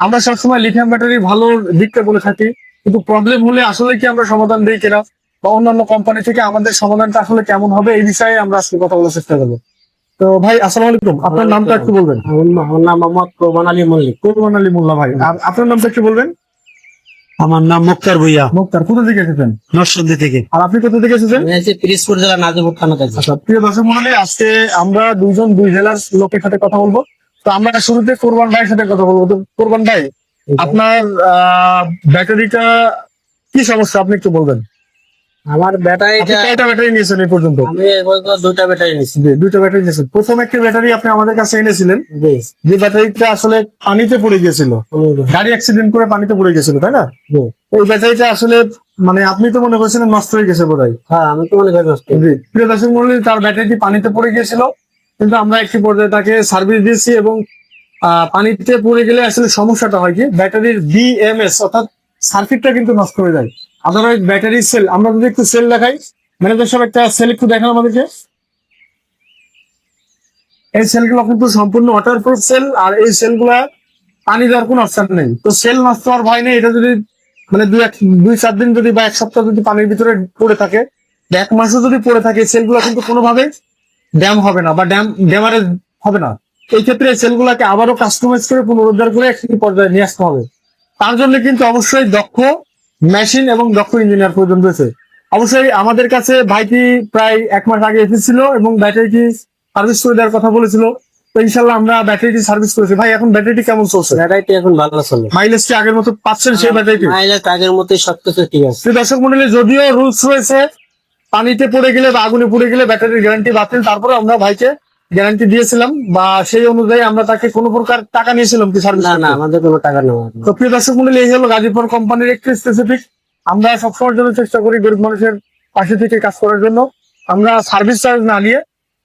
আমরা সবসময় lithium battery ভালো দিকটা বলে থাকি কিন্তু প্রবলেম হলে আসলে কি আমরা সমাধান দিই কিনা বা অন্যান্য কোম্পানি থেকে আমাদের সমাধানটা আসলে কেমন হবে এই বিষয়ে আমরা আজকে কথা বলার চেষ্টা করব। তো ভাই আসসালামু আলাইকুম। আপনার নামটা একটু বলবেন। আমার নাম- মোহাম্মদ কোরবান আলী মল্লিক। কোরবান আলী মোল্লা ভাই আর আপনার নামটা একটু বলবেন? আমার নাম মুক্তার ভুইয়া। মুক্তার কোথা থেকে এসেছেন? নরসিংদী থেকে। আর আপনি কোথা থেকে এসেছেন? আমি পিরিজপুর জেলা নাজিমুর থানা থেকে আচ্ছা প্রিয় দর্শক মন্ডলী আজকে আমরা দুজন দুই জেলার লোকের সাথে কথা বলব। তো আমরা শুরুতে কোরবান ভাইয়ের সাথে কথা বলব। তো কোরবান ভাই আপনার ব্যাটারিটা কি সমস্যা? আপনি একটু বলবেন। আমার ব্যাটারিটা কয়টা ব্যাটারি নিয়েছেন এই পর্যন্ত? আমি দুইটা ব্যাটারি নিয়েছি। দুইটা ব্যাটারি নিয়েছেন। প্রথম একটি ব্যাটারি আপনি আমাদের কাছে এনেছিলেন। যে ব্যাটারিটা আসলে পানিতে পড়ে গিয়েছিল। গাড়ি অ্যাক্সিডেন্ট করে পানিতে পড়ে গেছিল তাই না। এই ব্যাটারিটা আসলে মানে আপনি তো মনে করছিলেন নষ্ট হয়ে গেছে বোধ হয় হ্যাঁ আমি তো মনে করি নষ্ট। প্রিয় দর্শক মন্ডলী তার ব্যাটারিটি পানিতে পড়ে গিয়েছিল। কিন্তু আমরা একটি পর্যায়ে তাকে সার্ভিস দিয়েছি এবং পানিতে পড়ে গেলে আসলে সমস্যাটা হয় কি? ব্যাটারির বিএমএস অর্থাৎ সার্কিটটা কিন্তু নষ্ট হয়ে যায়। আদারওয়াইজ ব্যাটারি সেল আমরা যদি একটু সেল দেখাই ম্যানেজার সাহেব একটা সেল একটু দেখান আমাদেরকে। এই সেলগুলো কিন্তু সম্পূর্ণ ওয়াটার ওয়াটারপ্রুফ সেল আর এই সেলগুলা পানি দেওয়ার কোনো অপশন নেই। তো সেল নষ্ট হওয়ার ভয় নেই, এটা যদি মানে দুই এক, দুই চার দিন যদি বা এক সপ্তাহ যদি পানির ভিতরে পড়ে থাকে এক মাসও যদি পড়ে থাকে সেলগুলো কিন্তু কোনোভাবে ড্যাম হবে না বা ড্যাম ড্যামারেজ হবে না। এই ক্ষেত্রে সেলগুলোকে আবারও কাস্টমাইজ করে পুনরুদ্ধার করে একটি পর্যায়ে নিয়ে আসতে হবে। তার জন্য কিন্তু অবশ্যই দক্ষ মেশিন এবং দক্ষ ইঞ্জিনিয়ার প্রয়োজন রয়েছে। অবশ্যই আমাদের কাছে ভাইটি প্রায় এক মাস আগে এসেছিল এবং ব্যাটারিটি সার্ভিস করে দেওয়ার কথা বলেছিল। তো ইনশাল্লাহ আমরা ব্যাটারিটি সার্ভিস করেছি। ভাই এখন ব্যাটারিটি কেমন চলছে? ব্যাটারিটা এখন ভালো চলে মাইলেজ কি আগের মতো পাচ্ছেন সেই ব্যাটারিটি মাইলেজ আগের মতোই সবকিছু ঠিক আছে। দর্শক মন্ডলী যদিও রুলস রয়েছে পানিতে পড়ে গেলে বা আগুনে পড়ে গেলে ব্যাটারির গ্যারান্টি বাতিল। তারপরে আমরা ভাইকে গ্যারান্টি দিয়েছিলাম বা সেই অনুযায়ী আমরা তাকে কোনো প্রকার টাকা নিয়েছিলাম কি সার্ভিস না না আমাদের কোনো টাকা নেওয়া তো প্রিয় দর্শক মন্ডলী এই হলো গাজীপুর কোম্পানির একটি স্পেসিফিক আমরা সবসময়ের জন্য চেষ্টা করি গরিব মানুষের পাশে থেকে কাজ করার জন্য। আমরা সার্ভিস চার্জ না নিয়ে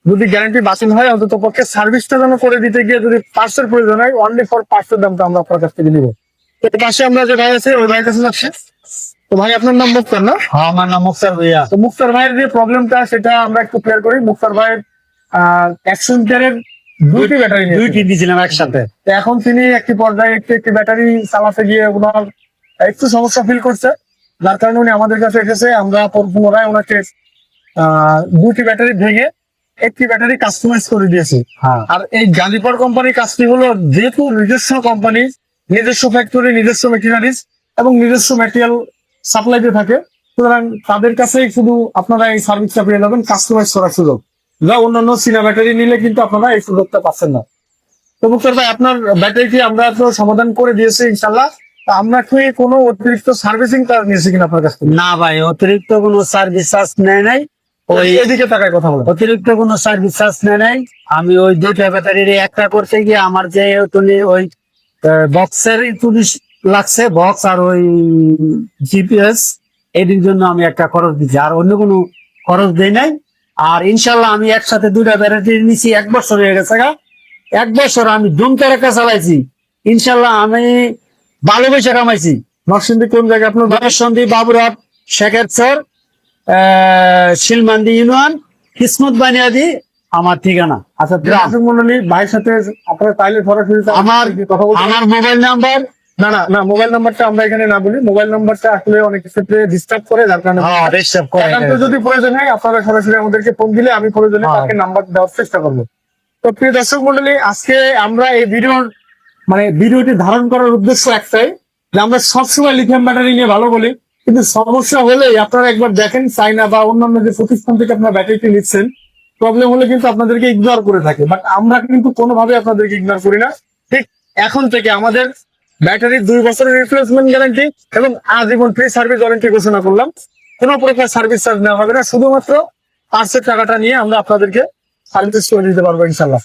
যদি গ্যারান্টি বাতিল হয় অন্তত পক্ষে সার্ভিসটা যেন করে দিতে গিয়ে যদি পার্সের প্রয়োজন হয় অনলি ফর পার্সের দামটা আমরা আপনার কাছ থেকে নিবো। পাশে আমরা যে ভাই আছে ওই ভাইয়ের কাছে যাচ্ছি। তো ভাই আপনার নাম মুক্তার না? হ্যাঁ আমার নাম মুক্তার ভুইয়া। তো মুক্তার ভাইয়ের যে প্রবলেমটা সেটা আমরা একটু ক্লিয়ার করি। মুক্তার ভাইয়ের একশো মিটারের দুইটি ব্যাটারি দুইটি দিয়েছিলাম একসাথে। তো এখন তিনি একটি পর্যায়ে একটি একটি ব্যাটারি চালাতে গিয়ে ওনার একটু সমস্যা ফিল করছে। যার কারণে উনি আমাদের কাছে এসেছে। আমরা পুনরায় ওনাকে দুটি ব্যাটারি ভেঙে একটি ব্যাটারি কাস্টমাইজ করে দিয়েছি। হ্যাঁ। আর এই গান্ধীপুর কোম্পানির কাজটি হলো যেহেতু নিজস্ব কোম্পানি নিজস্ব ফ্যাক্টরি নিজস্ব মেশিনারিজ এবং নিজস্ব ম্যাটেরিয়াল সাপ্লাইতে থাকে। সুতরাং তাদের কাছে শুধু আপনারা এই সার্ভিসটা পেয়ে যাবেন কাস্টমাইজ করার সুযোগ। যা অন্যান্য সিনা ব্যাটারি নিলে কিন্তু আপনারা এই সুযোগটা পাচ্ছেন না। তো মুক্তার ভাই আপনার ব্যাটারিটি আমরা তো সমাধান করে দিয়েছি ইনশাল্লাহ আমরা কি কোনো অতিরিক্ত সার্ভিসিং চার্জ নিয়েছি কিনা আপনার কাছ থেকে? না ভাই অতিরিক্ত কোনো সার্ভিস চার্জ নেয় নাই। ওই এদিকে তাকায় কথা বলেন। অতিরিক্ত কোনো সার্ভিস চার্জ নেয় নাই। আমি ওই দুইটা ব্যাটারির একটা করতে গিয়ে আমার যে ওই বক্সের তুলিশ লাগছে বক্স আর ওই জিপিএস এটির জন্য আমি একটা খরচ দিচ্ছি। আর অন্য কোনো খরচ দেই নাই। আর ইনশাল্লাহ আমি একসাথে দুইটা ব্যাটারি নিছি এক বছর হয়ে গেছে গা। এক বছর আমি দুম তারাকা চালাইছি। ইনশাল্লাহ আমি ভালো পয়সা কামাইছি। নরসিংদী কোন জায়গায় আপনার বাড়ি? সন্ধি বাবুরহাট শেখের স্যার শিলমান্দি ইউনিয়ন কিসমত বানিয়াদি আমার ঠিকানা। আচ্ছা ভাইয়ের সাথে আপনারা চাইলে সরাসরি আমার আমার মোবাইল নাম্বার না না না মোবাইল নাম্বারটা আমরা এখানে না বলি। মোবাইল নাম্বারটা আসলে অনেক ক্ষেত্রে ডিস্টার্ব করে যার কারণে হ্যাঁ করে যদি প্রয়োজন হয় আপনারা সরাসরি আমাদেরকে ফোন দিলে আমি প্রয়োজনে হ্যাঁ। তাকে নাম্বার দেওয়ার চেষ্টা করব। তো প্রিয় দর্শক মন্ডলী আজকে আমরা এই ভিডিওর মানে ভিডিওটি ধারণ করার উদ্দেশ্য একটাই যে আমরা সবসময় লিথিয়াম ব্যাটারি নিয়ে ভালো বলি। কিন্তু সমস্যা হলে আপনারা একবার দেখেন চাইনা বা অন্যান্য যে প্রতিষ্ঠান থেকে আপনারা ব্যাটারিটি নিচ্ছেন প্রবলেম হলে কিন্তু আপনাদেরকে ইগনোর করে থাকে। বাট আমরা কিন্তু কোনোভাবে আপনাদেরকে ইগনোর করি না। ঠিক এখন থেকে আমাদের ব্যাটারির দুই বছরের রিপ্লেসমেন্ট গ্যারান্টি এবং আজীবন ফ্রি সার্ভিস ওয়ারেন্টি ঘোষণা করলাম। কোনো প্রকার সার্ভিস চার্জ নেওয়া হবে না। শুধুমাত্র পার্সের টাকাটা নিয়ে আমরা আপনাদেরকে সার্ভিস করে দিতে পারব ইনশাল্লাহ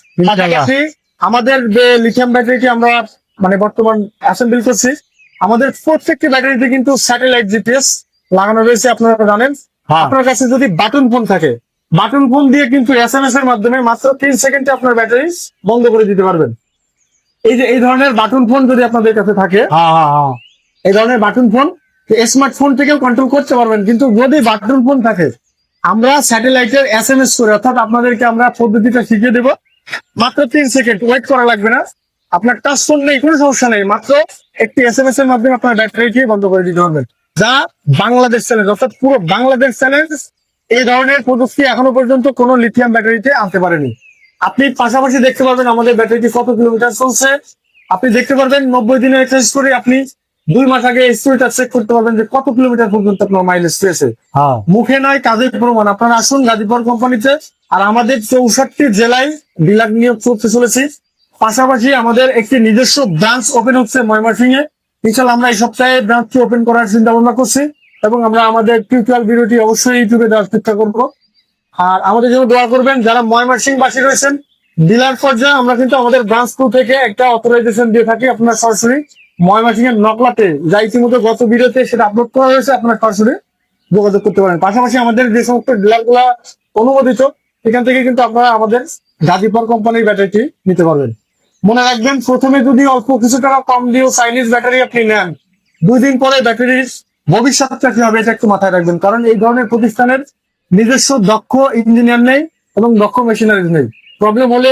আমাদের যে লিথিয়াম ব্যাটারিটি আমরা মানে বর্তমান অ্যাসেম্বল করছি আমাদের প্রত্যেকটি ব্যাটারিতে কিন্তু স্যাটেলাইট জিপিএস লাগানো রয়েছে আপনারা জানেন। হ্যাঁ। আপনার কাছে যদি বাটন ফোন থাকে বাটন ফোন দিয়ে কিন্তু এস এম এস এর মাধ্যমে মাত্র তিন সেকেন্ডে আপনার ব্যাটারি বন্ধ করে দিতে পারবেন। এই যে এই ধরনের বাটন ফোন যদি আপনাদের কাছে থাকে হ্যাঁ হ্যাঁ হ্যাঁ। এই ধরনের বাটন ফোন স্মার্টফোন থেকেও কন্ট্রোল করতে পারবেন। কিন্তু যদি বাটন ফোন থাকে আমরা স্যাটেলাইটের এস এম এস করে অর্থাৎ আপনাদেরকে আমরা পদ্ধতিটা শিখিয়ে দেব। মাত্র তিন সেকেন্ড ওয়েট করা লাগবে না। আপনার টাচ ফোন নেই কোনো সমস্যা নেই। মাত্র একটি এস এম এস এর মাধ্যমে আপনার ব্যাটারিটি বন্ধ করে দিতে পারবেন। যা বাংলাদেশ চ্যালেঞ্জ অর্থাৎ পুরো বাংলাদেশ চ্যালেঞ্জ এই ধরনের প্রযুক্তি এখনও পর্যন্ত কোনো লিথিয়াম ব্যাটারিতে আনতে পারেনি। আপনি পাশাপাশি দেখতে পারবেন আমাদের ব্যাটারিটি কত কিলোমিটার চলছে। আপনি দেখতে পারবেন নব্বই দিনের এক্সারসাইজ করে আপনি দুই মাস আগে স্টোরিটা চেক করতে পারবেন যে কত কিলোমিটার পর্যন্ত আপনার মাইলেজ পেয়েছে। হ্যাঁ। মুখে নয় কাজের প্রমাণ। আপনারা আসুন গাজীপুর কোম্পানিতে আর আমাদের চৌষট্টি জেলায় ডিলার নিয়োগ করতে চলেছি। পাশাপাশি আমাদের একটি নিজস্ব ব্রাঞ্চ ওপেন হচ্ছে ময়মনসিং এ ইনশাল্লাহ আমরা এই সপ্তাহে ব্রাঞ্চটি ওপেন করার চিন্তা ভাবনা করছি এবং আমরা আমাদের টিউটোরিয়াল ভিডিওটি অবশ্যই ইউটিউবে দেওয়ার চেষ্টা করব। আর আমাদের জন্য দোয়া করবেন, যারা ময়মনসিং বাসী রয়েছেন, ডিলার পর্যায়ে আমরা কিন্তু আমাদের ব্রাঞ্চ টু থেকে একটা অথরাইজেশন দিয়ে থাকি আপনার সরাসরি ময়মনসিং এর নকলাতে। যা ইতিমধ্যে গত ভিডিওতে সেটা আপলোড করা হয়েছে, আপনার সরাসরি যোগাযোগ করতে পারেন। পাশাপাশি আমাদের যে সমস্ত ডিলারগুলা অনুমোদিত, এখান থেকে কিন্তু আপনারা আমাদের গাজীপুর কোম্পানির ব্যাটারিটি নিতে পারবেন। মনে রাখবেন, প্রথমে যদি অল্প কিছু টাকা কম দিয়েও চাইনিজ ব্যাটারি আপনি নেন, দুই দিন পরে ব্যাটারির ভবিষ্যৎটা কি হবে, এটা একটু মাথায় রাখবেন। কারণ এই ধরনের প্রতিষ্ঠানের নিজস্ব দক্ষ ইঞ্জিনিয়ার নেই এবং দক্ষ মেশিনারি নেই। প্রবলেম হলে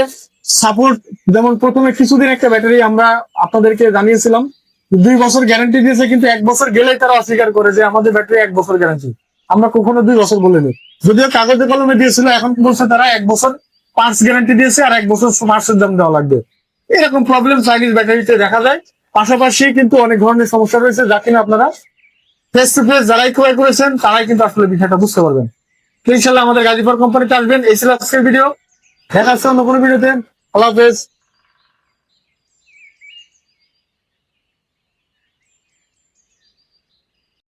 সাপোর্ট যেমন প্রথমে কিছুদিন একটা ব্যাটারি আমরা আপনাদেরকে জানিয়েছিলাম দুই বছর গ্যারান্টি দিয়েছে, কিন্তু এক বছর গেলেই তারা অস্বীকার করে যে আমাদের ব্যাটারি এক বছর গ্যারান্টি আমরা কখনো দুই বছর বলিনি। যদিও কাগজে কলমে দিয়েছিল, এখন বলছে তারা এক বছর পার্টস গ্যারান্টি দিয়েছে আর এক বছর পার্টসের দাম দেওয়া লাগবে। এরকম প্রবলেম চাইনিজ ব্যাটারিতে দেখা যায়। পাশাপাশি কিন্তু অনেক ধরনের সমস্যা রয়েছে যা কিনা আপনারা ফেস টু ফেস যারাই ক্রয় করেছেন, তারাই কিন্তু আসলে বিষয়টা বুঝতে পারবেন। ইনশাল্লাহ আমাদের গাজীপুর কোম্পানিতে আসবেন। এই ছিল আজকের ভিডিও দেখা আসছে অন্য কোনো ভিডিওতে আল্লাহ হাফেজ।